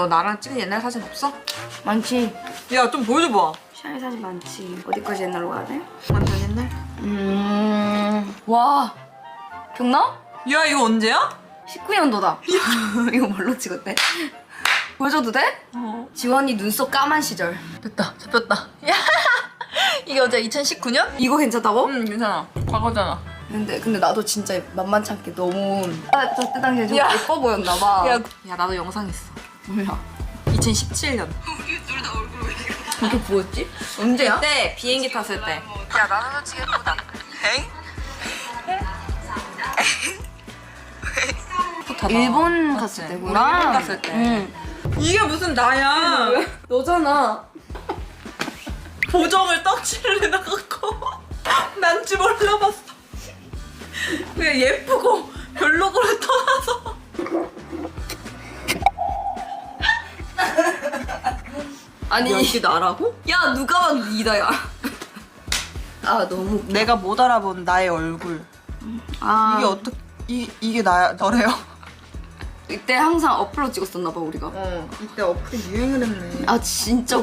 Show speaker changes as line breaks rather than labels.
너 나랑 찍은 옛날 사진 없어?
많지.
야 좀 보여줘봐.
샤이 사진 많지. 어디까지 옛날로 가야 돼?
완전 옛날?
음. 와. 기억나?
야 이거 언제야?
19년도다. 이거 뭘로 찍었대? 보여줘도 돼?
어.
지원이 눈썹 까만 시절.
됐다 잡혔다. 야 이게 언제 2019년?
이거 괜찮다고?
응 괜찮아. 과거잖아.
근데 근데 나도 진짜 만만치 않게 너무 아, 저때 당시에 좀
야.
예뻐 보였나 봐.
야, 야 나도 영상 있어.
몰라.
2017년.
이게 뭐였지? 언제야?
그때 비행기 탔을 때. 야 나는 솔직히 예쁘다.
일본
맞지?
갔을
우리
때구나.
일본 갔을 때.
응.
이게 무슨 나야?
너잖아.
보정을 떡칠을 해놔갖고 난지 몰라봤어. 그냥 예쁘고
아니
여기 나라고?
야 누가 봐도 니다 야. 아 너무
내가 못 알아본 나의 얼굴.
아
이게 어떻게 이 이게 나야 너래요?
이때 항상 어플로 찍었었나 봐 우리가.
어 이때 어플이 유행을 했네.
아 진짜